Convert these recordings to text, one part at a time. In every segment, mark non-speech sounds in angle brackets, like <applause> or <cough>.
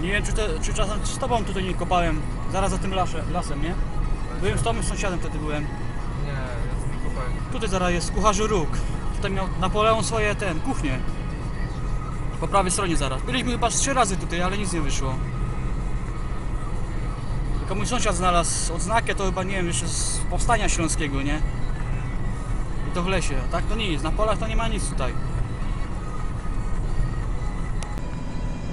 Nie wiem, czy, czy czasem z tobą tutaj nie kopałem, zaraz za tym lasze, lasem, nie? Byłem z tobą sąsiadem wtedy byłem. Nie, ja z kopałem. Tutaj zaraz jest kucharzy róg. Tutaj miał Napoleon swoje ten, kuchnię. Po prawej stronie zaraz. Byliśmy chyba trzy razy tutaj, ale nic nie wyszło. Tylko mój sąsiad znalazł odznakę, to chyba nie wiem, jeszcze z powstania śląskiego, nie? I to w lesie. Tak to nic, na polach to nie ma nic tutaj.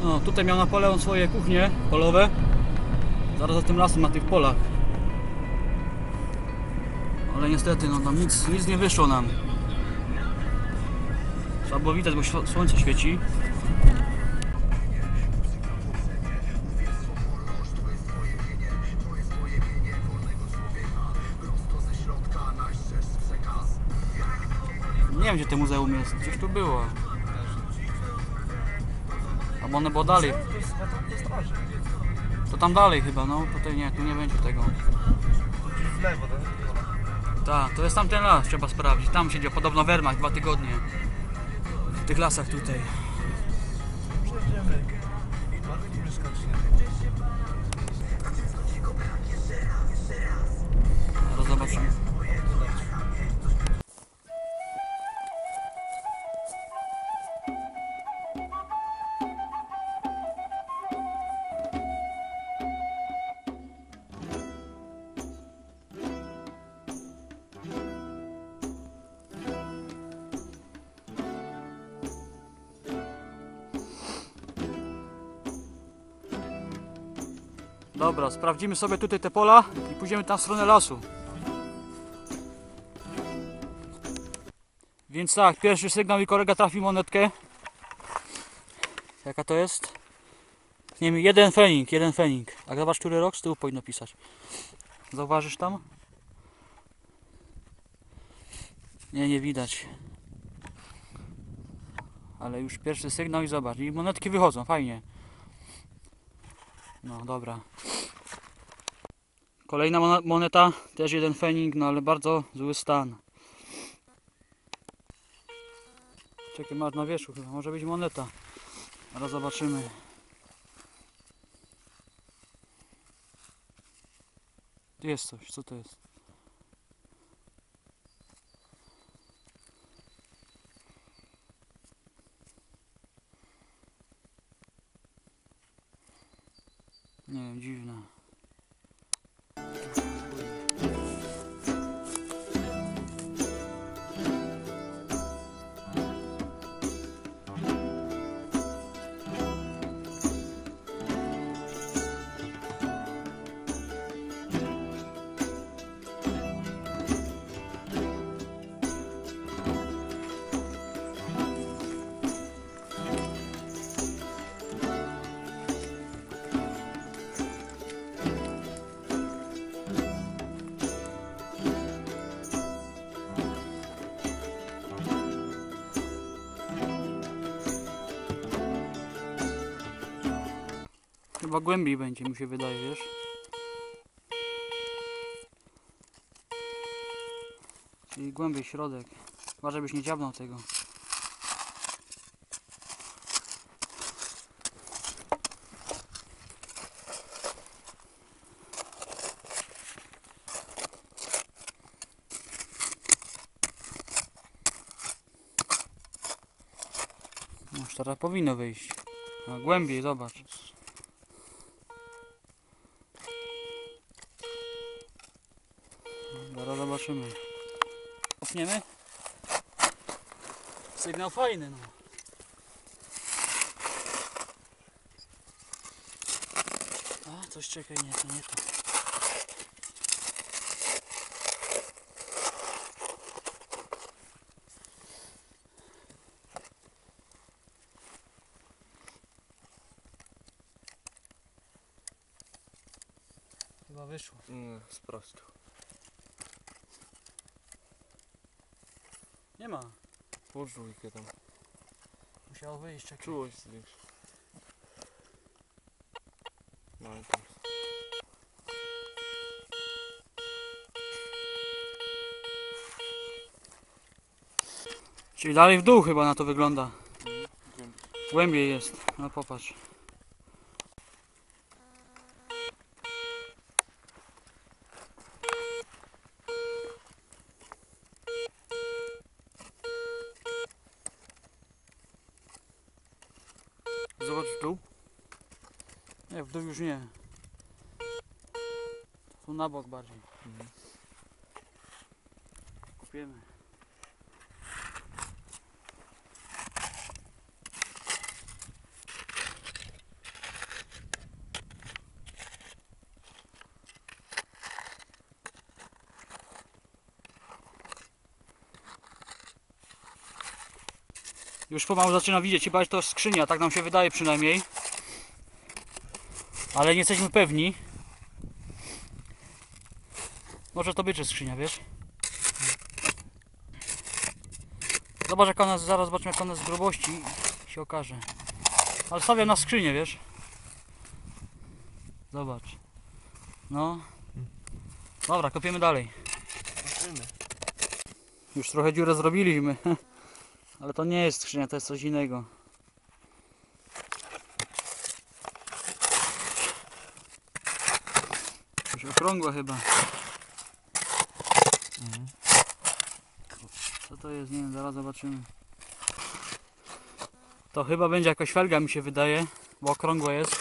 No, tutaj miał Napoleon swoje kuchnie polowe. Zaraz za tym lasem na tych polach. Ale niestety, no tam nic, nic nie wyszło nam. Było widać, bo słońce świeci. Nie wiem, gdzie to muzeum jest. Gdzieś tu było. Albo one było dalej. To tam dalej chyba, no. Tutaj nie, tu nie będzie tego. W lewo, tak? To jest tamten las, trzeba sprawdzić. Tam siedział podobno Wehrmacht dwa tygodnie. W tych lasach tutaj. Przejdziemy. Zobaczymy. Dobra, sprawdzimy sobie tutaj te pola i pójdziemy tam w stronę lasu. Więc tak, pierwszy sygnał i kolega trafił monetkę. Jaka to jest? Nie wiem, jeden fening, jeden fening. A zobacz, który rok z tyłu powinno pisać. Zauważysz tam? Nie, nie widać. Ale już pierwszy sygnał i zobacz. I monetki wychodzą, fajnie. No, dobra. Kolejna moneta, też jeden fening, no ale bardzo zły stan. Czekaj, masz na wierzchu chyba, może być moneta. Ale zobaczymy. Jest coś, co to jest? Nie wiem, dziwne. Chyba głębiej będzie, mi się wydaje, wiesz? Czyli głębiej środek. Chyba, żebyś nie dziabnął tego. No, już teraz powinno wyjść. A głębiej, zobacz. Zaraz zobaczymy. Kopniemy? Sygnał fajny, no. A, coś czekaj, nie, to nie to. Chyba wyszło. Nie, sprostu. Nie ma. Dwójkę tam. Musiało wyjść, czekaj. Czułość zwiększ. No i tam. Czyli dalej w dół chyba na to wygląda. Głębiej. Głębiej jest. No popatrz. Zobacz w dół. Nie, w dół już nie. Tu na bok bardziej. Kupiemy. Już pomału zaczyna widzieć, chyba to skrzynia, tak nam się wydaje przynajmniej. Ale nie jesteśmy pewni. Może to być skrzynia, wiesz? Zobacz jak ona, zaraz zobaczymy jak ona z grubości i się okaże. Ale stawiam na skrzynię, wiesz? Zobacz. No. Dobra, kopiemy dalej. Już trochę dziurę zrobiliśmy. <laughs> Ale to nie jest skrzynia, to jest coś innego. Coś okrągłe chyba. Co to jest? Nie wiem, zaraz zobaczymy. To chyba będzie jakaś felga mi się wydaje, bo okrągłe jest.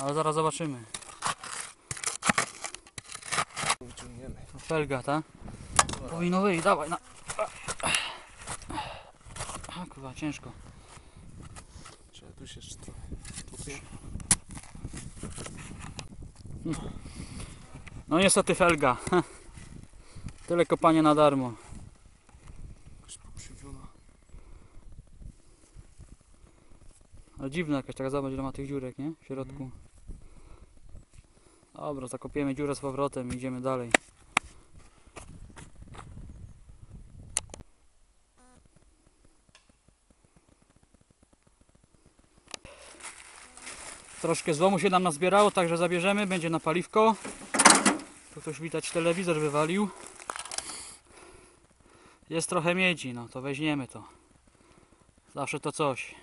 Ale zaraz zobaczymy. Felga, tak? Powinno wyjść, dawaj na. A kurwa, ciężko. Trzeba tu się jeszcze trochę kupię. No niestety felga. <laughs> Tyle kopania na darmo. Jakaś pokrzywiona. Ale dziwna jakaś, taka zobacz ile ma tych dziurek, nie? W środku. Dobra, zakopiemy dziurę z powrotem i idziemy dalej. Troszkę złomu się nam nazbierało, także zabierzemy, będzie na paliwko. Tu ktoś widać telewizor wywalił. Jest trochę miedzi, no to weźmiemy to. Zawsze to coś.